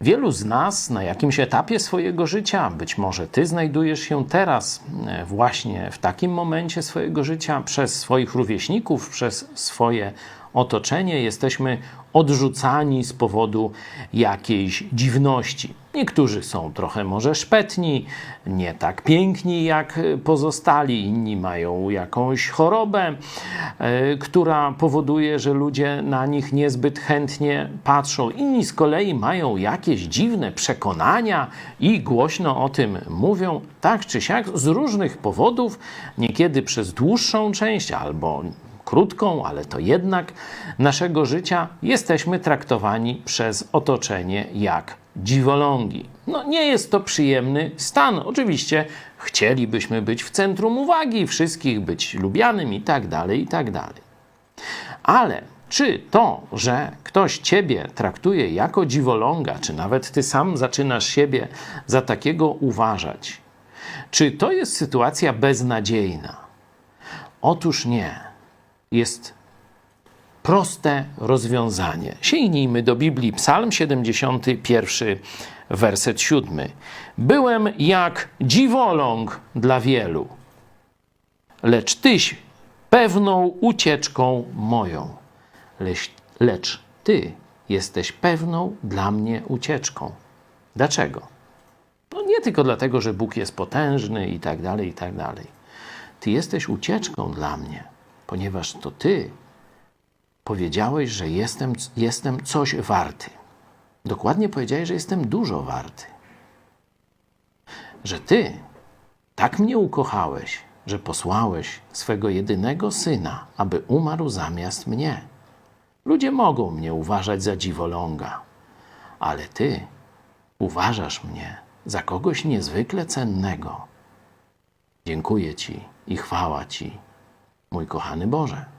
Wielu z nas na jakimś etapie swojego życia, być może ty znajdujesz się teraz e, właśnie w takim momencie swojego życia, przez swoich rówieśników, przez swoje otoczenie, jesteśmy odrzucani z powodu jakiejś dziwności. Niektórzy są trochę może szpetni, nie tak piękni jak pozostali, inni mają jakąś chorobę, e, która powoduje, że ludzie na nich niezbyt chętnie patrzą. Inni z kolei mają jakieś dziwne przekonania i głośno o tym mówią, tak czy siak, z różnych powodów, niekiedy przez dłuższą część albo krótką, ale to jednak naszego życia jesteśmy traktowani przez otoczenie jak dziwolągi. No nie jest to przyjemny stan. Oczywiście chcielibyśmy być w centrum uwagi wszystkich, być lubianym i tak dalej, i tak dalej. Ale czy to, że ktoś ciebie traktuje jako dziwoląga, czy nawet ty sam zaczynasz siebie za takiego uważać, czy to jest sytuacja beznadziejna? Otóż nie. Jest proste rozwiązanie. Sięgnijmy do Biblii, Psalm 71, werset 7. Byłem jak dziwoląg dla wielu, lecz tyś pewną ucieczką moją. Lecz, lecz ty jesteś pewną dla mnie ucieczką. Dlaczego? No nie tylko dlatego, że Bóg jest potężny i tak dalej, i tak dalej. Ty jesteś ucieczką dla mnie, ponieważ to ty powiedziałeś, że jestem, jestem coś warty. Dokładnie powiedziałeś, że jestem dużo warty. Że ty tak mnie ukochałeś, że posłałeś swego jedynego syna, aby umarł zamiast mnie. Ludzie mogą mnie uważać za dziwoląga, ale ty uważasz mnie za kogoś niezwykle cennego. Dziękuję Ci i chwała Ci, mój kochany Boże.